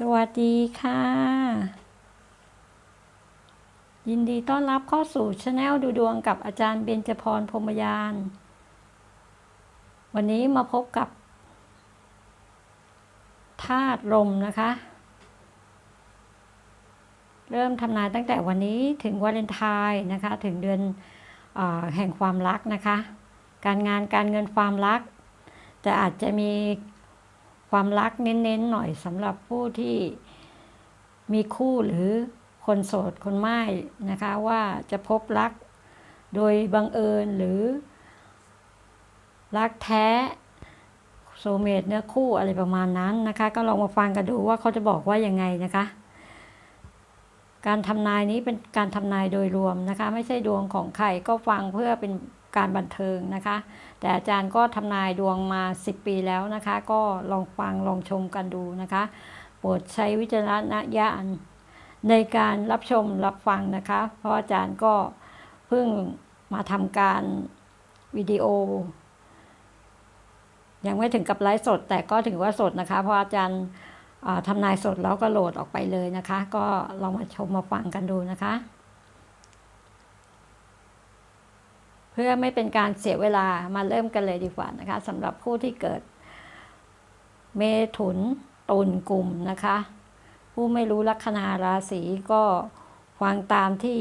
สวัสดีค่ะ ยินดีต้อนรับเข้าสู่ช anel ดูดวงกับอาจารย์เบญจพรพรมยาน วันนี้มาพบกับธาตุลมนะคะ เริ่มทำนายตั้งแต่วันนี้ถึงวาเลนไทน์นะคะ ถึงเดือนอแห่งความรักนะคะ การงานการเงินความรัก แต่อาจจะมี ความรักเน้นๆหน่อยสำหรับผู้ที่มีคู่หรือคนโสดคนไม่นะคะว่าจะพบรักโดยบังเอิญหรือ รักแท้โซเมตเนื้อคู่อะไรประมาณนั้นนะคะ ก็ลองมาฟังกันดูว่าเขาจะบอกว่ายังไงนะคะ การทำนายนี้เป็นการทำนายโดยรวมนะคะ ไม่ใช่ดวงของใครก็ฟังเพื่อเป็น การบันเทิงนะคะ แต่อาจารย์ก็ทำนายดวงมา 10 ปีแล้วนะคะ ก็ลองฟังลองชมกันดูนะคะ โปรดใช้วิจารณญาณในการรับชมรับฟังนะคะ เพราะอาจารย์ก็เพิ่งมาทำการวิดีโอ ยังไม่ถึงกับไลฟ์สด แต่ก็ถือว่าสดนะคะ เพราะอาจารย์ทำนายสดแล้วก็โหลดออกไปเลยนะคะ ก็ลองมาชมมาฟังกันดูนะคะ เพื่อไม่เป็นการเสียเวลามาเริ่มกันเลยดีกว่านะคะสำหรับผู้ที่เกิด เมถุนตุลกลุ่มนะคะ ผู้ไม่รู้ลัคนาราศีก็ฟังตามที่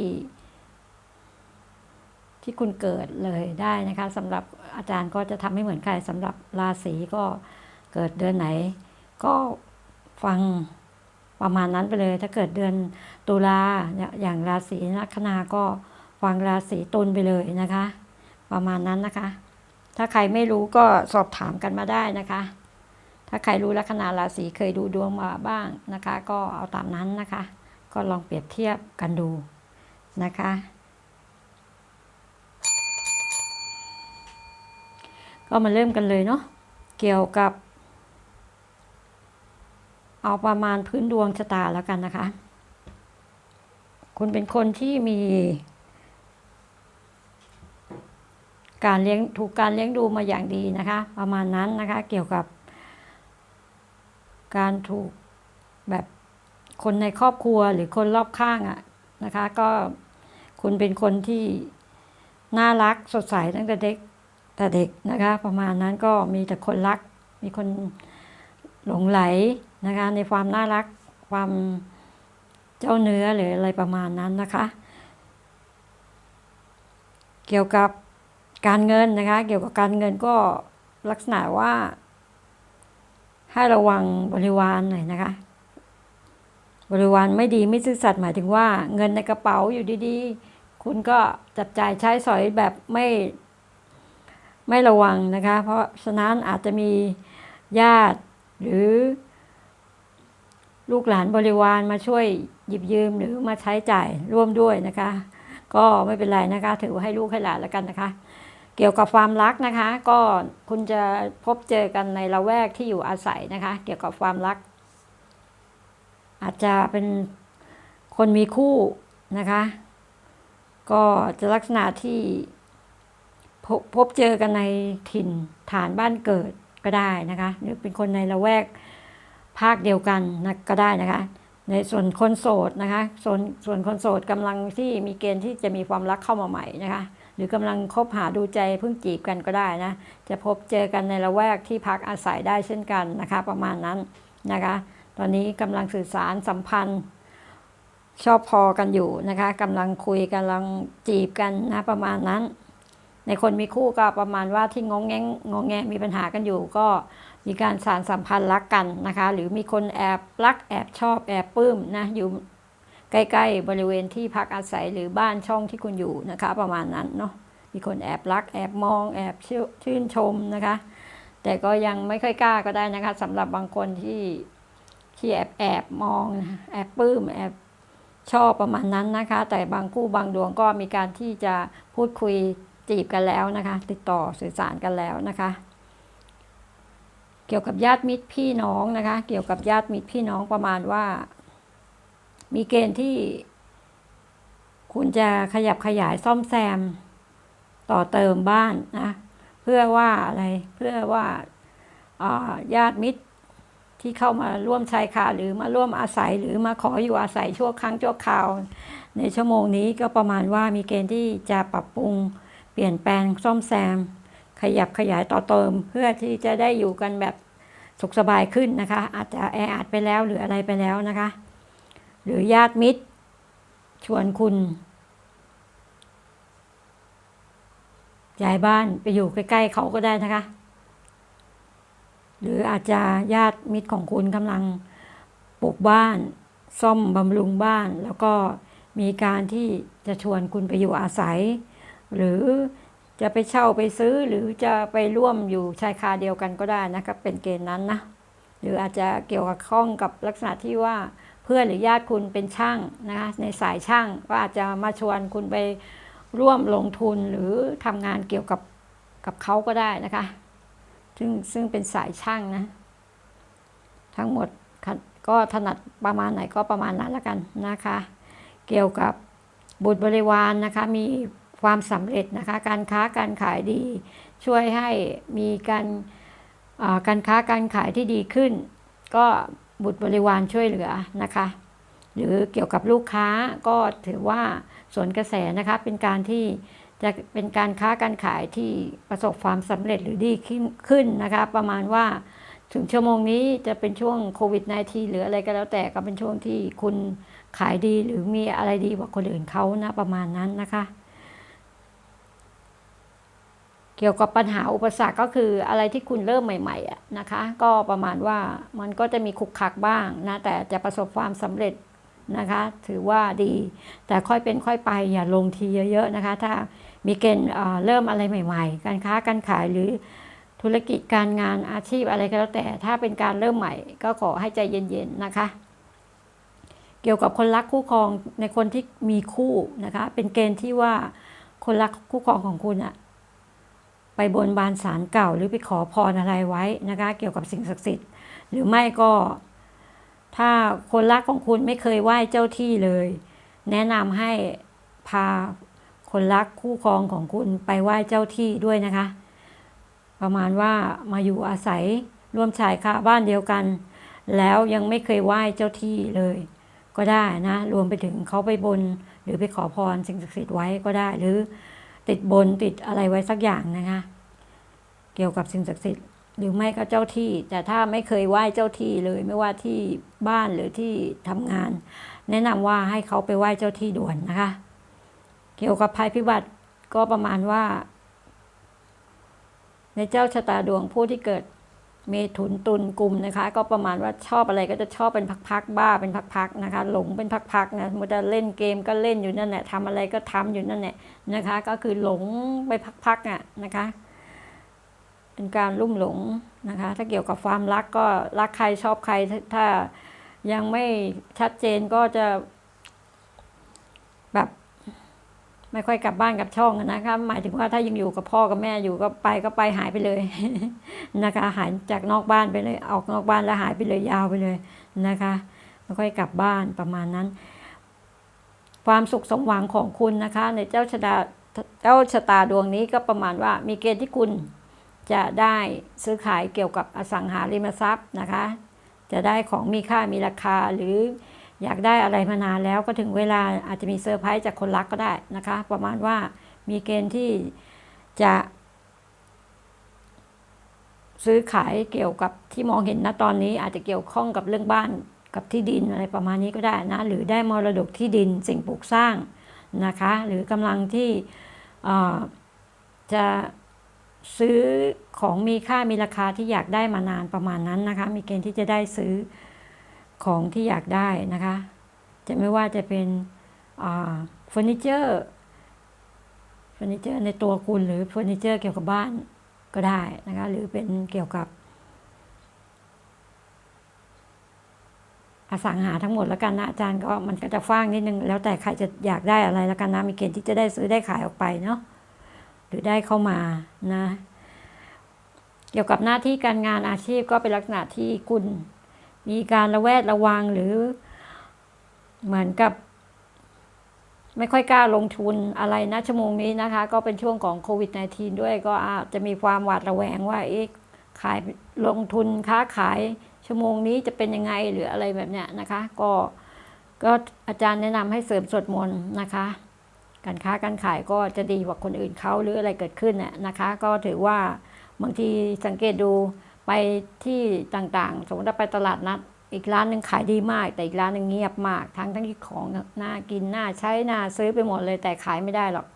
ที่คุณเกิดเลยได้นะคะสำหรับอาจารย์ก็จะทำให้เหมือนใครสำหรับราศีก็เกิดเดือนไหน ก็ฟังประมาณนั้นไปเลย ถ้าเกิดเดือนตุลาอย่างราศีลัคนาก็ฟังราศีตุลไปเลยนะคะ ประมาณนั้นนะคะ ถ้าใครไม่รู้ก็สอบถามกันมาได้นะคะ ถ้าใครรู้ลัคนาราศีเคยดูดวงมาบ้างนะคะ ก็เอาตามนั้นนะคะ ก็ลองเปรียบเทียบกันดูนะคะก็มาเริ่มกันเลยเนาะเกี่ยวกับ เอาประมาณพื้นดวงชะตาแล้วกันนะคะ คุณเป็นคนที่มี การเลี้ยงถูกการเลี้ยงดูมาอย่างดีนะคะ ประมาณนั้นนะคะ เกี่ยวกับ การถูกแบบคนในครอบครัวหรือคนรอบข้างอะนะคะ ก็คุณเป็นคนที่น่ารักสดใสตั้งแต่เด็กแต่เด็กนะคะ ประมาณนั้นก็มีแต่คนรัก มีคนหลงไหลนะคะ ในความน่ารักความเจ้าเนื้อหรืออะไรประมาณนั้นนะคะ เกี่ยวกับ การเงินนะคะ เกี่ยวกับการเงินก็ลักษณะว่า ให้ระวังบริวารหน่อยนะคะ บริวารไม่ดีไม่ซื่อสัตย์หมายถึงว่า เงินในกระเป๋าอยู่ดีๆ คุณก็จับจ่ายใช้สอยแบบไม่ไม่ระวังนะคะ เพราะฉะนั้นอาจจะมีญาติหรือ ลูกหลานบริวารมาช่วยหยิบยืมหรือมาใช้จ่ายร่วมด้วยนะคะ ก็ไม่เป็นไรนะคะ ถือว่าให้ลูกให้หลานแล้วกันนะคะ เกี่ยวกับความรักนะคะ ก็คุณจะพบเจอกันในละแวกที่อยู่อาศัยนะคะ เกี่ยวกับความรัก อาจจะเป็นคนมีคู่นะคะ ก็จะลักษณะที่พบพบเจอกันในถิ่นฐานบ้านเกิดก็ได้นะคะ หรือเป็นคนในละแวกภาคเดียวกันนะก็ได้นะคะ ในส่วนคนโสดนะคะ ส่วนส่วนคนโสดกำลังที่มีเกณฑ์ที่จะมีความรักเข้ามาใหม่นะคะ หรือกำลังคบหาดูใจเพิ่งจีบกันก็ได้นะ จะพบเจอกันในละแวกที่พักอาศัยได้เช่นกันนะคะ ประมาณนั้นนะคะ ตอนนี้กำลังสื่อสารสัมพันธ์ ชอบพอกันอยู่นะคะกำลังคุยกำลังจีบกันนะประมาณนั้น ในคนมีคู่ก็ประมาณว่าที่งงแงงงงแงมีปัญหากันอยู่ก็มีการสารสัมพันธ์รักกันนะคะ หรือมีคนแอบรักแอบชอบแอบปลื้มนะอยู่ ใกล้ๆ บริเวณที่พักอาศัยหรือบ้านช่องที่คุณอยู่นะคะ ประมาณนั้นเนาะมีคนแอบรัก แอบมองแอบชื่นชมนะคะ แต่ก็ยังไม่ค่อยกล้าก็ได้นะคะสำหรับบางคนที่ที่แอบแอบมองแอบปลื้มแอบชอบประมาณนั้นนะคะ แต่บางคู่บางดวงก็มีการที่จะพูดคุยจีบกันแล้วนะคะ ติดต่อสื่อสารกันแล้วนะคะ เกี่ยวกับญาติมิตรพี่น้องนะคะ เกี่ยวกับญาติมิตรพี่น้องประมาณว่า มีเกณฑ์ที่ คุณจะขยับขยายซ่อมแซม ต่อเติมบ้านนะเพื่อว่าอะไรเพื่อว่าญาติมิตรที่เข้ามาร่วมชายคาหรือมาร่วมอาศัยหรือมาขออยู่อาศัยชั่วครั้งชั่วคราว ในชั่วโมงนี้ก็ประมาณว่ามีเกณฑ์ที่จะปรับปรุง เปลี่ยนแปลงซ่อมแซม ขยับขยายต่อเติม เพื่อที่จะได้อยู่กันแบบสุขสบายขึ้นนะคะ อาจจะแออัดไปแล้วหรืออะไรไปแล้วนะคะ หรือญาติมิตร ชวนคุณย้ายบ้านไปอยู่ใกล้ ๆ เขาก็ได้นะคะ หรืออาจจะญาติมิตรของคุณกำลังปลูกบ้าน ซ่อมบำรุงบ้าน แล้วก็มีการที่จะชวนคุณไปอยู่อาศัย หรือจะไปเช่าไปซื้อหรือจะไปร่วมอยู่ชายคาเดียวกันก็ได้นะครับเป็นเกณฑ์นั้นนะ หรืออาจจะเกี่ยวกับข้องกับลักษณะที่ว่า เพื่อนหรือญาติคุณเป็นช่างนะคะในสายช่างก็อาจจะมาชวนคุณไปร่วมลงทุนหรือทำงานเกี่ยวกับกับเขาก็ได้นะคะ ซึ่งซึ่งเป็นสายช่างนะ ทั้งหมดก็ถนัดประมาณไหนก็ประมาณนั้นละกันนะคะ เกี่ยวกับบุตรบริวารนนะคะมีความสำเร็จนะคะ การค้าการขายดี ช่วยให้มีการการค้าการขายที่ดีขึ้น ก็ บุตรบริวารช่วยเหลือนะคะ หรือเกี่ยวกับลูกค้าก็ถือว่าสวนกระแสนะคะเป็นการที่จะเป็นการค้าการขายที่ประสบความสำเร็จหรือดีขึ้นนะคะ ประมาณว่าถึงชั่วโมงนี้จะเป็นช่วงโควิด -19 หรืออะไรก็แล้วแต่ก็เป็นช่วงที่คุณขายดีหรือมีอะไรดีกว่าคนอื่นเขานะประมาณนั้นนะคะ เกี่ยวกับปัญหาอุปสรรคก็คืออะไรที่คุณเริ่มใหม่ๆนะคะ ก็ประมาณว่ามันก็จะมีขุกขักบ้างนะแต่จะประสบความสำเร็จนะคะ ถือว่าดี แต่ค่อยเป็นค่อยไปอย่าลงทีเยอะๆนะคะ ถ้ามีเกณฑ์เริ่มอะไรใหม่ ๆ การค้าการขายหรือธุรกิจการงานอาชีพอะไรก็แล้วแต่ถ้าเป็นการเริ่มใหม่ ก็ขอให้ใจเย็นๆนะคะ เกี่ยวกับคนรักคู่ครองในคนที่มีคู่นะคะ เป็นเกณฑ์ที่ว่าคนรักคู่ครองของคุณอะ ไปบนบานสารเก่าหรือไปขอพรอะไรไว้นะคะ เกี่ยวกับสิ่งศักดิ์สิทธิ์ หรือไม่ก็ ถ้าคนรักของคุณไม่เคยไหว้เจ้าที่เลย แนะนำให้พาคนรักคู่ครองของคุณไปไหว้เจ้าที่ด้วยนะคะ ประมาณว่ามาอยู่อาศัยร่วมชายคาบ้านเดียวกัน แล้วยังไม่เคยไหว้เจ้าที่เลย ก็ได้นะ รวมไปถึงเขาไปบน หรือไปขอพรสิ่งศักดิ์สิทธิ์ไว้ก็ได้หรือ ติดบนติดอะไรไว้สักอย่างนะคะ เกี่ยวกับสิ่งศักดิ์สิทธิ์หรือไม่ก็เจ้าที่ แต่ถ้าไม่เคยไหว้เจ้าที่เลย ไม่ว่าที่บ้านหรือที่ทำงาน แนะนำว่าให้เขาไปไหว้เจ้าที่ด่วนนะคะ เกี่ยวกับภัยพิบัติก็ประมาณว่า ในเจ้าชะตาดวงผู้ที่เกิด เมถุนตุลกลุ่มนะคะ ก็ประมาณว่าชอบอะไรก็จะชอบเป็นพักๆบ้าเป็นพักๆนะคะ หลงเป็นพักๆนะมันจะเล่นเกมก็เล่นอยู่นั่นแหละทำอะไรก็ทำอยู่นั่นแหละนะคะ ก็คือหลงไปพักๆอะนะคะ เป็นการลุ่มหลงนะคะ ถ้าเกี่ยวกับความรักก็รักใครชอบใครถ้ายังไม่ชัดเจนก็จะแบบ ไม่ค่อยกลับบ้านกับช่องนะคะหมายถึงว่าถ้ายังอยู่กับพ่อกับแม่อยู่ก็ไปก็ไปหายไปเลยนะคะหายจากนอกบ้านไปเลยออกนอกบ้านแล้วหายไปเลยยาวไปเลยนะคะไม่ค่อยกลับบ้านประมาณนั้น ความสุขสมหวังของคุณนะคะ ในเจ้าชะตาเจ้าชะตาดวงนี้ก็ประมาณว่ามีเกณฑ์ที่คุณจะได้ซื้อขายเกี่ยวกับอสังหาริมทรัพย์นะคะ จะได้ของมีค่ามีราคาหรือ อยากได้อะไรมานานแล้วก็ถึงเวลาอาจจะมีเซอร์ไพรส์จากคนรักก็ได้นะคะ ประมาณว่ามีเกณฑ์ที่จะซื้อขายเกี่ยวกับที่มองเห็นนะตอนนี้อาจจะเกี่ยวข้องกับเรื่องบ้านกับที่ดินอะไรประมาณนี้ก็ได้นะ หรือได้มรดกที่ดินสิ่งปลูกสร้างนะคะ หรือกำลังที่จะซื้อของมีค่ามีราคาที่อยากได้มานานประมาณนั้นนะคะ มีเกณฑ์ที่จะได้ซื้อ ของที่อยากได้นะคะ จะไม่ว่าจะเป็นเฟอร์นิเจอร์เฟอร์นิเจอร์ในตัวคุณหรือเฟอร์นิเจอร์เกี่ยวกับบ้านก็ได้นะคะ หรือเป็นเกี่ยวกับ อสังหาทั้งหมดแล้วกันนะอาจารย์ก็มันก็จะฟ้างนิดนึง แล้วแต่ใครจะอยากได้อะไรแล้วกันนะมีเกณฑ์ที่จะได้ซื้อได้ขายออกไปเนาะหรือได้เข้ามานะ เกี่ยวกับหน้าที่การงานอาชีพก็เป็นลักษณะที่คุณ มีการระแวดระวังหรือเหมือนกับ ไม่ค่อยกล้าลงทุนอะไรนะชั่วโมงนี้นะคะ ก็เป็นช่วงของโควิด -19 ด้วยก็อาจจะมีความหวาดระแวงว่าเอ๊ะขายลงทุนค้าขายชั่วโมงนี้จะเป็นยังไงหรืออะไรแบบเนี้ยนะคะ ก็ก็อาจารย์แนะนำให้เสริมสวดมนต์นะคะ การค้าการขายก็จะดีกว่าคนอื่นเขาหรืออะไรเกิดขึ้นน่ะนะคะ ก็ถือว่าบางทีสังเกตดู ไปที่ต่างๆ สมมติว่าไปตลาดนัด อีกร้านหนึ่งขายดีมาก แต่อีกร้านหนึ่งเงียบมาก ทั้งทั้งที่ของน่ากินน่าใช้น่าซื้อไปหมดเลยแต่ขายไม่ได้หรอก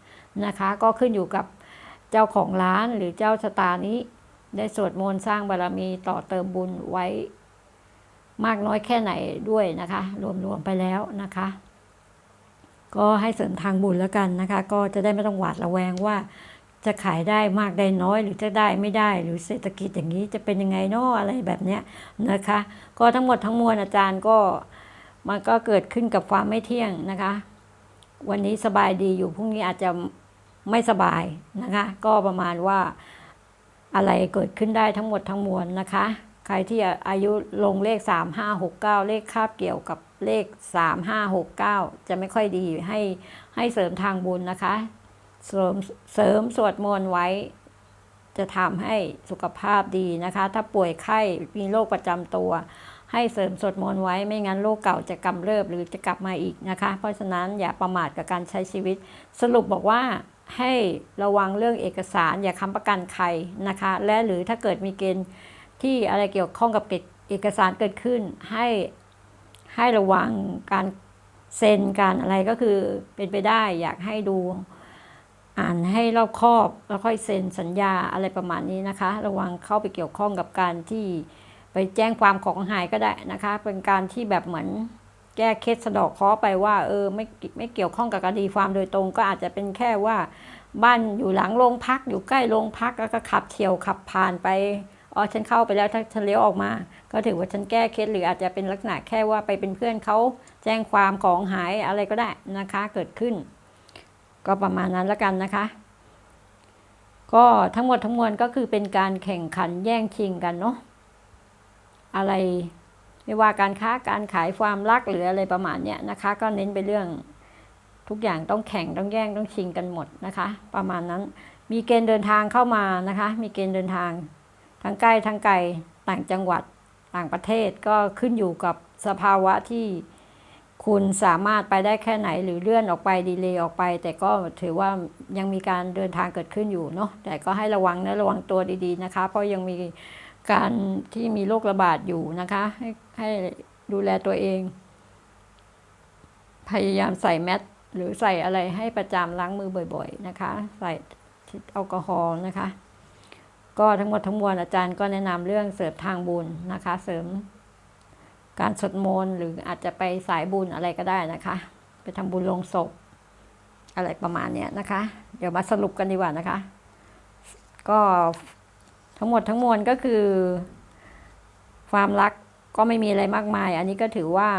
นะคะ ก็ขึ้นอยู่กับเจ้าของร้านหรือเจ้าชะตานี้ ได้สวดมนต์สร้างบารมีต่อเติมบุญไว้ มากน้อยแค่ไหนด้วยนะคะ รวมๆไปแล้วนะคะ ก็ให้เสริมทางบุญแล้วกันนะคะ ก็จะได้ไม่ต้องหวาดระแวงว่า จะขายได้มากได้น้อยหรือจะได้ไม่ได้ หรือเศรษฐกิจอย่างนี้จะเป็นยังไงเนาะอะไรแบบเนี้ยนะคะ ก็ทั้งหมดทั้งมวลอาจารย์ก็มันก็เกิดขึ้นกับความไม่เที่ยงนะคะ วันนี้สบายดีอยู่พรุ่งนี้อาจจะไม่สบายนะคะ ก็ประมาณว่าอะไรเกิดขึ้นได้ทั้งหมดทั้งมวลนะคะ ใครที่อายุลงเลข 3 5 6 9 เลขคาบเกี่ยวกับเลข 3 5 6 9 จะไม่ค่อยดีให้ให้เสริมทางบุญนะคะ เสริมเสริมสวดมนต์ไว้ จะทำให้สุขภาพดีนะคะ ถ้าป่วยไข้มีโรคประจำตัว ให้เสริมสวดมนต์ไว้ไม่งั้นโรคเก่าจะกำเริบหรือจะกลับมาอีกนะคะ เพราะฉะนั้นอย่าประมาทกับการใช้ชีวิต สรุปบอกว่าให้ระวังเรื่องเอกสาร อย่าค้ำประกันใครนะคะ และหรือถ้าเกิดมีเกณฑ์ที่อะไรเกี่ยวข้องกับเอกสารเกิดขึ้น ให้ให้ระวังการเซ็นการอะไรก็คือเป็นไปได้อยากให้ดู อ่านให้รอบคอบแล้วค่อยเซ็นสัญญาอะไรประมาณนี้นะคะ ระวังเข้าไปเกี่ยวข้องกับการที่ไปแจ้งความของหายก็ได้นะคะ เป็นการที่แบบเหมือนแก้เคสสะดอกเคาะไปว่าเออไม่ไม่เกี่ยวข้องกับคดีความโดยตรง ก็อาจจะเป็นแค่ว่าบ้านอยู่หลังโรงพัก อยู่ใกล้โรงพักแล้วก็ขับเที่ยวขับผ่านไปอ๋อฉันเข้าไปแล้วถ้าฉันเลี้ยวออกมา ก็ถือว่าฉันแก้เคสหรืออาจจะเป็นลักษณะแค่ว่าไปเป็นเพื่อนเขาแจ้งความของหายอะไรก็ได้นะคะเกิดขึ้น ก็ประมาณนั้นแล้วกันนะคะ ก็ทั้งหมดทั้งมวลก็คือเป็นการแข่งขันแย่งชิงกันเนาะอะไรไม่ว่าการค้าการขายความรักหรืออะไรประมาณเนี้ยนะคะ ก็เน้นไปเรื่องทุกอย่างต้องแข่งต้องแย่งต้องชิงกันหมดนะคะ ประมาณนั้นมีเกณฑ์เดินทางเข้ามานะคะ มีเกณฑ์เดินทางทั้งใกล้ทั้งไกลต่างจังหวัดต่างประเทศก็ขึ้นอยู่กับสภาวะที่ คุณสามารถไปได้แค่ไหนหรือเลื่อนออกไปดีเลย์ออกไป แต่ก็ถือว่ายังมีการเดินทางเกิดขึ้นอยู่เนาะแต่ก็ให้ระวังนะระวังตัวดีๆนะคะ เพราะยังมีการที่มีโรคระบาดอยู่นะคะ ให้ให้ดูแลตัวเอง พยายามใส่แมสหรือใส่อะไรให้ประจำล้างมือบ่อยๆนะคะ ใส่แอลกอฮอล์นะคะ ก็ทั้งหมดทั้งมวลอาจารย์ก็แนะนำเรื่องเสริมทางบุญนะคะ เสริม การสวดมนต์หรืออาจจะไปสายบุญอะไรก็ได้นะคะ ไปทำบุญลงศพ อะไรประมาณเนี้ยนะคะ เดี๋ยวมาสรุปกันดีกว่านะคะ ก็ทั้งหมดทั้งมวลก็คือ ความรักก็ไม่มีอะไรมากมาย อันนี้ก็ถือว่า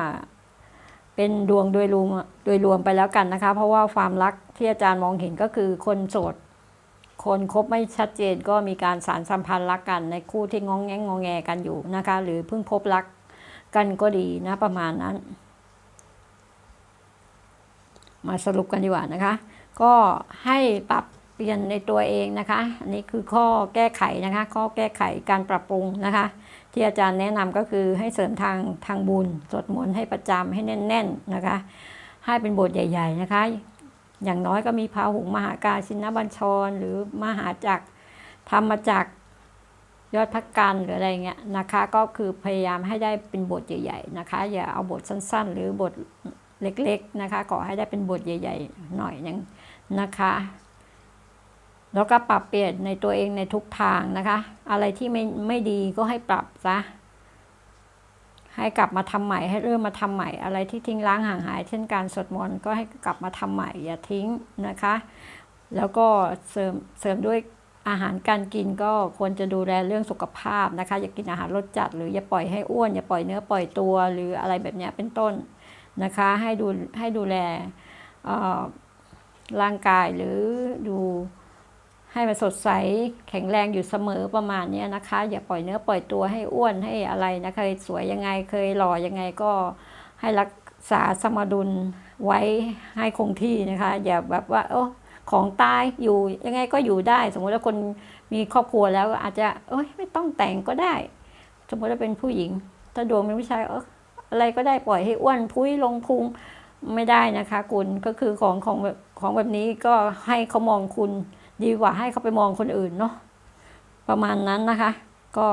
เป็นดวงโดยรวมโดยรวมไปแล้วกันนะคะ เพราะว่าความรักที่อาจารย์มองเห็นก็คือคนโสด คนคบไม่ชัดเจนก็มีการสารสัมพันธ์รักกันในคู่ที่งองแงงงองแงกันอยู่นะคะ หรือเพิ่งพบรัก กันก็ดีนะประมาณนั้น มาสรุปกันดีกว่านะคะ ก็ให้ปรับเปลี่ยนในตัวเองนะคะ อันนี้คือข้อแก้ไขนะคะ ข้อแก้ไขการปรับปรุงนะคะ ที่อาจารย์แนะนำก็คือให้เสริมทางทางบุญสวดมนต์ให้ประจำให้แน่น ๆนะคะ ให้เป็นบทใหญ่ ๆ นะคะ อย่างน้อยก็มีพาหุงมหากาชินบัญชร หรือมหาจักรทำมจาก ยอดพักกันหรืออะไรเงี้ยนะคะ ก็คือพยายามให้ได้เป็นบทใหญ่ๆนะคะ อย่าเอาบทสั้นๆ หรือบทเล็กๆนะคะขอให้ได้เป็นบทใหญ่ ๆ หน่อยนึงนะคะ แล้วก็ปรับเปลี่ยนในตัวเองในทุกทางนะคะ อะไรที่ไม่ไม่ดีก็ให้ปรับซะให้กลับมาทำใหม่ให้เริ่มมาทำใหม่อะไรที่ทิ้งล้างห่างหาย เช่นการสวดมนต์ก็ให้กลับมาทำใหม่อย่าทิ้งนะคะ แล้วก็เสริมเสริมด้วย อาหารการกินก็ควรจะดูแลเรื่องสุขภาพนะคะ อย่ากินอาหารรสจัด หรืออย่าปล่อยให้อ้วน อย่าปล่อยเนื้อปล่อยตัว หรืออะไรแบบนี้เป็นต้นนะคะ ให้ดูให้ดูแลร่างกายหรือดูให้มันสดใสแข็งแรงอยู่เสมอประมาณนี้นะคะ อย่าปล่อยเนื้อปล่อยตัวให้อ้วนให้อะไรนะเคยสวยยังไงเคยหล่อยังไงก็ให้รักษาสมดุลไว้ให้คงที่นะคะ อย่าแบบว่าโอ้ ของตายอยู่ยังไงก็อยู่ได้ สมมติว่าคนมีครอบครัวแล้วอาจจะเอ้ยไม่ต้องแต่งก็ได้ สมมติว่าเป็นผู้หญิง ถ้าดวงเป็นผู้ชายเอออะไรก็ได้ปล่อยให้อ้วนพุ้ยลงพุงไม่ได้นะคะคุณก็คือของของแบบของแบบนี้ก็ให้เขามองคุณดีกว่าให้เขาไปมองคนอื่นเนาะประมาณนั้นนะคะ ก็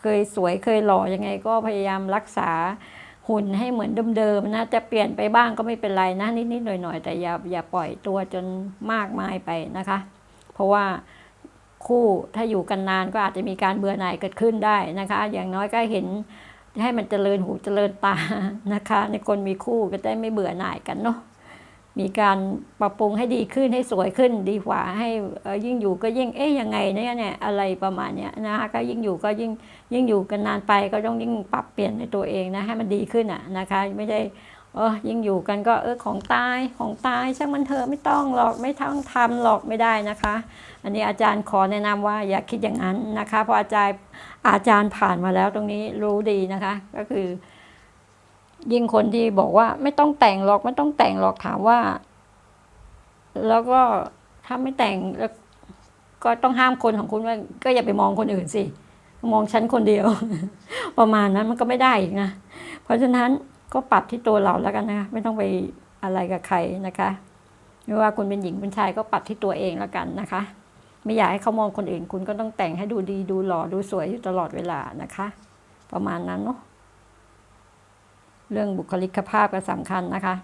เคยสวยเคยหล่อยังไงก็พยายามรักษา หุ่นให้เหมือนเดิมๆนะ จะเปลี่ยนไปบ้างก็ไม่เป็นไรนะนิดๆหน่อยๆ แต่อย่าอย่าปล่อยตัวจนมากมายไปนะคะ เพราะว่าคู่ถ้าอยู่กันนานก็อาจจะมีการเบื่อหน่ายเกิดขึ้นได้นะคะ อย่างน้อยก็เห็นให้มันเจริญหูเจริญตานะคะ ในคนมีคู่ก็ได้ไม่เบื่อหน่ายกันเนาะมีการปรับปรุงให้ดีขึ้นให้สวยขึ้นดีกว่าให้ยิ่งอยู่ก็ยิ่งเอ๊ยยังไงเนี่ยเนี่ยอะไรประมาณเนี้ยนะคะก็ยิ่งอยู่ก็ยิ่ง ยิ่งอยู่กันนานไปก็ต้องยิ่งปรับเปลี่ยนในตัวเองนะให้มันดีขึ้นอะนะคะไม่ได้เออยิ่งอยู่กันก็เออของตายของตายช่างมันเถอะไม่ต้องหรอกไม่ต้องทำหรอกไม่ได้นะคะ อันนี้อาจารย์ขอแนะนำว่าอย่าคิดอย่างนั้นนะคะเพราะอาจารย์อาจารย์ผ่านมาแล้วตรงนี้รู้ดีนะคะ ก็คือ ยิ่งคนที่บอกว่าไม่ต้องแต่งหรอกไม่ต้องแต่งหรอกถามว่า แล้วก็ถ้าไม่แต่งแล้วก็ต้องห้ามคนของคุณว่าก็อย่าไปมองคนอื่นสิ มองฉันคนเดียว ประมาณนั้นมันก็ไม่ได้อีกนะ เพราะฉะนั้นก็ปรับที่ตัวเราแล้วกันนะ ไม่ต้องไปอะไรกับใครนะคะไม่ว่าคุณเป็นหญิงเป็นชายก็ปรับที่ตัวเองแล้วกันนะคะ ไม่อยากให้เขามองคนอื่น คุณก็ต้องแต่งให้ดูดีดูหล่อดูสวยอยู่ตลอดเวลานะคะ ประมาณนั้นเนาะเรื่องบุคลิกภาพก็สำคัญนะคะ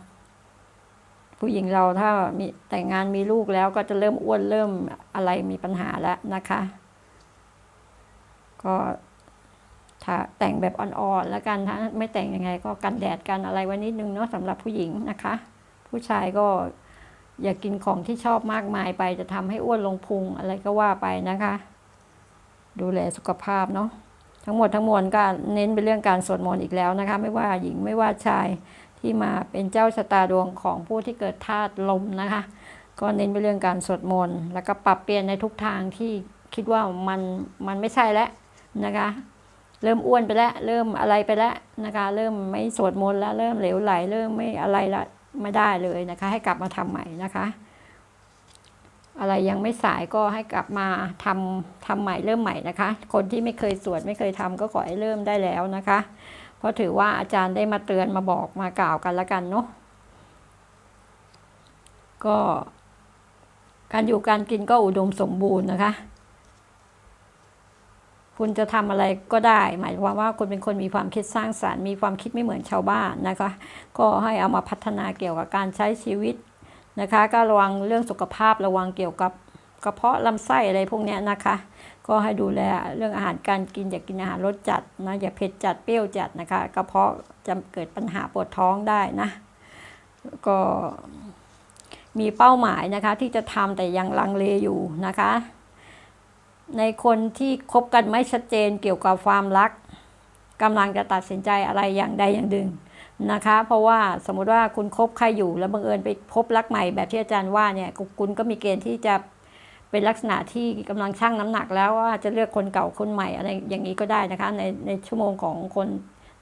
ผู้หญิงเราถ้ามีแต่งงานมีลูกแล้วก็จะเริ่มอ้วนเริ่มอะไรมีปัญหาแล้วนะคะ ก็ถ้าแต่งแบบอ่อนๆแล้วกันถ้าไม่แต่งยังไง ก็กันแดดกันอะไรไว้นิดนึงเนาะสำหรับผู้หญิงนะคะ ผู้ชายก็อย่ากินของที่ชอบมากมายไปจะทำให้อ้วนลงพุงอะไรก็ว่าไปนะคะ ดูแลสุขภาพเนาะทั้งหมดทั้งมวลก็เน้นไปเรื่องการสวดมนต์อีกแล้วนะคะ ไม่ว่าหญิงไม่ว่าชายที่มาเป็นเจ้าชะตาดวงของผู้ที่เกิดธาตุลมนะคะ ก็เน้นไปเรื่องการสวดมนต์แล้วก็ปรับเปลี่ยนในทุกทางที่คิดว่ามันมันไม่ใช่แล้ว นะคะ เริ่มอ้วนไปแล้วเริ่มอะไรไปแล้วนะคะ เริ่มไม่สวดมนต์แล้วเริ่มเหลวไหล เริ่มไม่อะไรละไม่ได้เลยนะคะ ให้กลับมาทำใหม่นะคะ อะไรยังไม่สายก็ให้กลับมาทำทำใหม่เริ่มใหม่นะคะ คนที่ไม่เคยสวดไม่เคยทำก็ขอให้เริ่มได้แล้วนะคะ เพราะถือว่าอาจารย์ได้มาเตือนมาบอกมากล่าวกันแล้วกันเนาะก็การอยู่การกินก็อุดมสมบูรณ์นะคะ คุณจะทำอะไรก็ได้ หมายความว่าคุณเป็นคนมีความคิดสร้างสารรค์มีความคิดไม่เหมือนชาวบ้านนะคะ ก็ให้เอามาพัฒนาเกี่ยวกับการใช้ชีวิตนะคะ ก็ระวังเรื่องสุขภาพระวังเกี่ยวกับกระเพาะลำไส้อะไรพวกนี้นะคะ ก็ให้ดูแลเรื่องอาหารการกินอย่ากินอาหารรสจัดนะอย่าเผ็ดจัดเปรี้ยวจัดนะคะกระเพาะจะเกิดปัญหาปวดท้องได้นะ ก็มีเป้าหมายนะคะที่จะทำแต่ยังลังเลอยู่นะคะ ในคนที่คบกันไม่ชัดเจนเกี่ยวกับความรักกำลังจะตัดสินใจอะไรอย่างใดอย่างหนึ่งนะคะ เพราะว่าสมมุติว่าคุณคบใครอยู่แล้วบังเอิญไปพบรักใหม่แบบที่อาจารย์ว่าเนี่ยคุณก็มีเกณฑ์ที่จะเป็นลักษณะที่กำลังชั่งน้ำหนักแล้วว่าจะเลือกคนเก่าคนใหม่อะไรอย่างนี้ก็ได้นะคะในในชั่วโมงของคน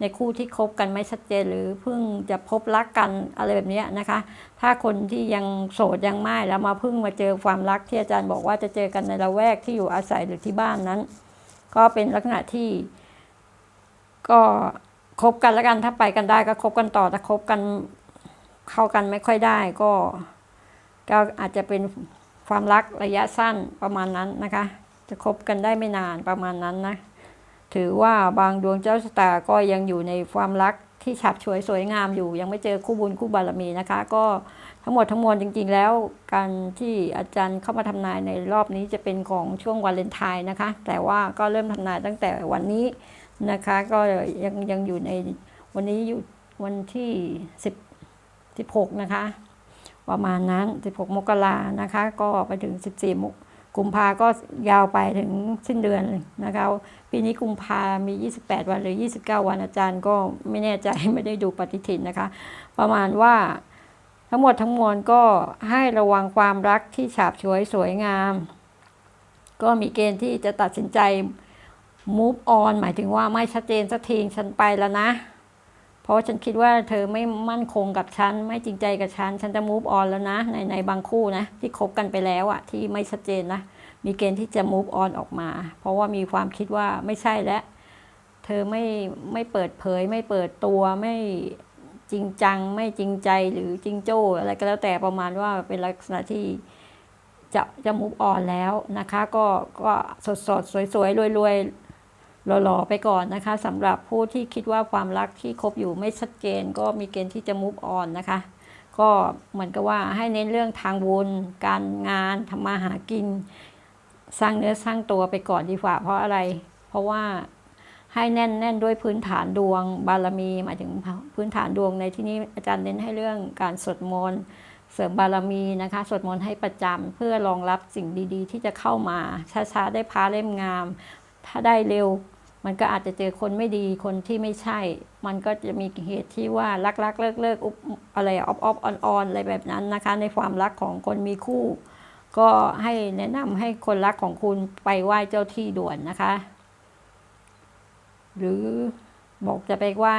ในคู่ที่คบกันไม่ชัดเจนหรือเพิ่งจะพบรักกันอะไรแบบนี้นะคะ ถ้าคนที่ยังโสดยังไม่แล้วมาเพิ่งมาเจอความรักที่อาจารย์บอกว่าจะเจอกันในละแวกที่อยู่อาศัยหรือที่บ้านนั้น ก็เป็นลักษณะที่ ก็คบกันแล้วกันถ้าไปกันได้ก็คบกันต่อถ้าคบกันเข้ากันไม่ค่อยได้ก็ก็อาจจะเป็นความรักระยะสั้นประมาณนั้นนะคะ จะคบกันได้ไม่นานประมาณนั้นนะ ถือว่าบางดวงเจ้าชะตาก็ยังอยู่ในความรักที่ฉับฉวยสวยงามอยู่ ยังไม่เจอคู่บุญคู่บารมีนะคะ ก็ทั้งหมดทั้งมวลจริง ๆ แล้ว การที่อาจารย์เข้ามาทำนายในรอบนี้จะเป็นของช่วงวาเลนไทน์นะคะ แต่ว่าก็เริ่มทำนายตั้งแต่วันนี้นะคะ ก็ยังยังอยู่ในวันนี้อยู่วันที่10 16นะคะประมาณนั้น 16 มกรานะคะ ก็ไปถึง 14มก กุมภาก็ยาวไปถึงสิ้นเดือนเลยนะคะปีนี้กุมภามี 28 วันหรือ 29 วันอาจารย์ก็ไม่แน่ใจไม่ได้ดูปฏิทินนะคะ ประมาณว่าทั้งหมดทั้งมวลก็ให้ระวังความรักที่ฉาบฉวยสวยงาม ก็มีเกณฑ์ที่จะตัดสินใจ move on หมายถึงว่าไม่ชัดเจนสักทีฉันไปแล้วนะ ราะฉันคิดว่าเธอไม่มั่นคงกับฉัน ไม่จริงใจกับฉัน ฉันจะ move on แล้วนะในในบางคู่นะ ที่คบกันไปแล้วอะที่ไม่ชัดเจนนะ มีเกณฑ์ที่จะ move on ออกมา เพราะว่ามีความคิดว่าไม่ใช่แล้ว เธอไม่ไม่เปิดเผย ไม่เปิดตัวไม่จริงจัง ไม่จริงใจหรือจริงโจ้อะไรก็แล้วแต่ประมาณว่าเป็นลักษณะที่จะจะมุกอ่อนแล้วนะคะ ก็ก็สดสดๆสวยๆรวยๆ หล่อๆไปก่อนนะคะสำหรับผู้ที่คิดว่าความรักที่คบอยู่ไม่ชัดเจน ก็มีเกณฑ์ที่จะมุกอ่อนนะคะ ก็เหมือนกับว่าให้เน้นเรื่องทางบุญการงานทำมาหากิน สร้างเนื้อสร้างตัวไปก่อนดีกว่า เพราะอะไร เพราะว่าให้แน่นแน่นด้วยพื้นฐานดวงบารมีหมายถึงพื้นฐานดวงในที่นี้อาจารย์เน้นให้เรื่องการสวดมนต์เสริมบารมีนะคะสวดมนต์ให้ประจำเพื่อรองรับสิ่งดี ๆ ที่จะเข้ามาช้าๆได้พาเล่มงาม ถ้าได้เร็ว มันก็อาจจะเจอคนไม่ดีคนที่ไม่ใช่ มันก็จะมีเหตุที่ว่ารักรักเลิกเลิกอะไรออฟออฟออนออนอะไรแบบนั้นนะคะ ในความรักของคนมีคู่ ก็ให้แนะนำให้คนรักของคุณไปไหว้เจ้าที่ด่วนนะคะ หรือบอกจะไปไหว้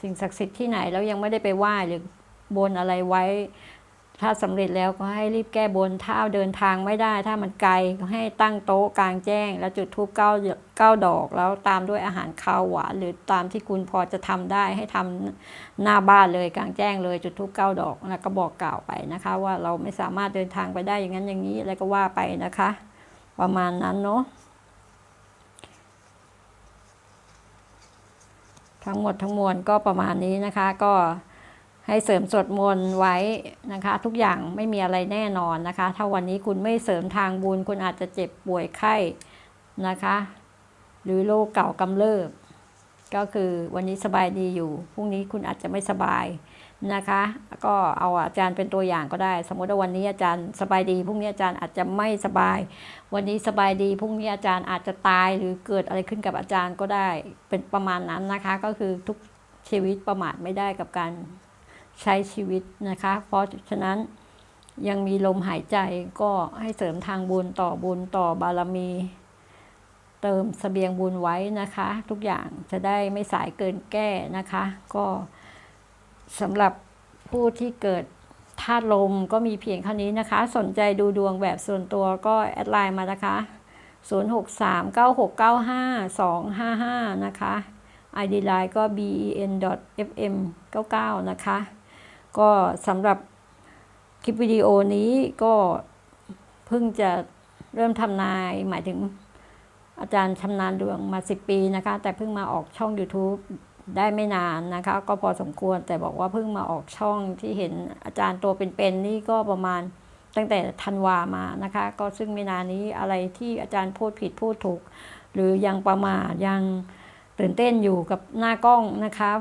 สิ่งศักดิ์สิทธิ์ที่ไหนแล้วยังไม่ได้ไปไหว้หรือบนอะไรไว้ ถ้าสำเร็จแล้วก็ให้รีบแก้บน ถ้าเดินทางไม่ได้ ถ้ามันไกลก็ให้ตั้งโต๊ะกลางแจ้ง แล้วจุดธูปเก้าเก้าดอก แล้วตามด้วยอาหารคาวหวานหรือตามที่คุณพอจะทำได้ให้ทำหน้าบ้านเลยกลางแจ้งเลยจุดธูปเก้าดอกแล้วก็บอกกล่าวไปนะคะ ว่าเราไม่สามารถเดินทางไปได้อย่างนั้นอย่างนี้อะไรก็ว่าไปนะคะ ประมาณนั้นเนาะทั้งหมดทั้งมวลก็ประมาณนี้นะคะก็ ให้เสริมสวดมนต์ไว้นะคะ ทุกอย่างไม่มีอะไรแน่นอนนะคะ ถ้าวันนี้คุณไม่เสริมทางบุญคุณอาจจะเจ็บป่วยไข้นะคะ หรือโรคเก่ากำเริบ ก็คือวันนี้สบายดีอยู่พรุ่งนี้คุณอาจจะไม่สบายนะคะ ก็เอาอาจารย์เป็นตัวอย่างก็ได้ สมมติว่าวันนี้อาจารย์สบายดีพรุ่งนี้อาจารย์อาจจะไม่สบาย วันนี้สบายดีพรุ่งนี้อาจารย์อาจจะตายหรือเกิดอะไรขึ้นกับอาจารย์ก็ได้เป็นประมาณนั้นนะคะ ก็คือทุกชีวิตประมาทไม่ได้กับการ ใช้ชีวิตนะคะ เพราะฉะนั้นยังมีลมหายใจก็ให้เสริมทางบุญต่อบุญต่อบารมี เติมเสบียงบุญไว้นะคะ ทุกอย่างจะได้ไม่สายเกินแก้นะคะ ก็สำหรับผู้ที่เกิดธาตุลมก็มีเพียงเท่านี้นะคะ สนใจดูดวงแบบส่วนตัวก็แอดไลน์มานะคะ 0639695255 นะคะ ID line ก็ ben.fm 99 นะคะ ก็สำหรับคลิปวิดีโอนี้ก็เพิ่งจะเริ่มทำนายหมายถึงอาจารย์ชำนาญดวงมา 10 ปีนะคะ แต่เพิ่งมาออกช่อง YouTube ได้ไม่นานนะคะ ก็พอสมควรแต่บอกว่าเพิ่งมาออกช่องที่เห็นอาจารย์ตัวเป็นๆนี่ก็ประมาณตั้งแต่ธันวามานะคะ ก็ซึ่งไม่นานนี้อะไรที่อาจารย์พูดผิดพูดถูก หรือยังประมาทยังตื่นเต้นอยู่กับหน้ากล้องนะคะ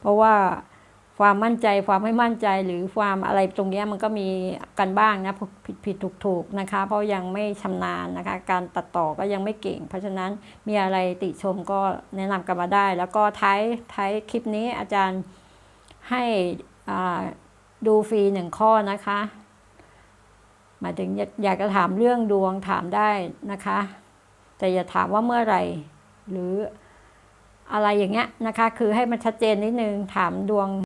เพราะว่า ความมั่นใจความไม่มั่นใจหรือความอะไรตรงนี้มันก็มีกันบ้างนะผิดผิดถูกถูกนะคะ เพราะยังไม่ชำนาญนะคะ การตัดต่อก็ยังไม่เก่ง เพราะฉะนั้นมีอะไรติชมก็แนะนำกันมาได้ แล้วก็ท้ายท้ายคลิปนี้อาจารย์ให้ดูฟรีหนึ่งข้อนะคะหมายถึงอยากอยากจะถามเรื่องดวงถามได้นะคะ แต่อย่าถามว่าเมื่อไหร่หรืออะไรอย่างเงี้ยนะคะ คือให้มันชัดเจนนิดนึงถามดวง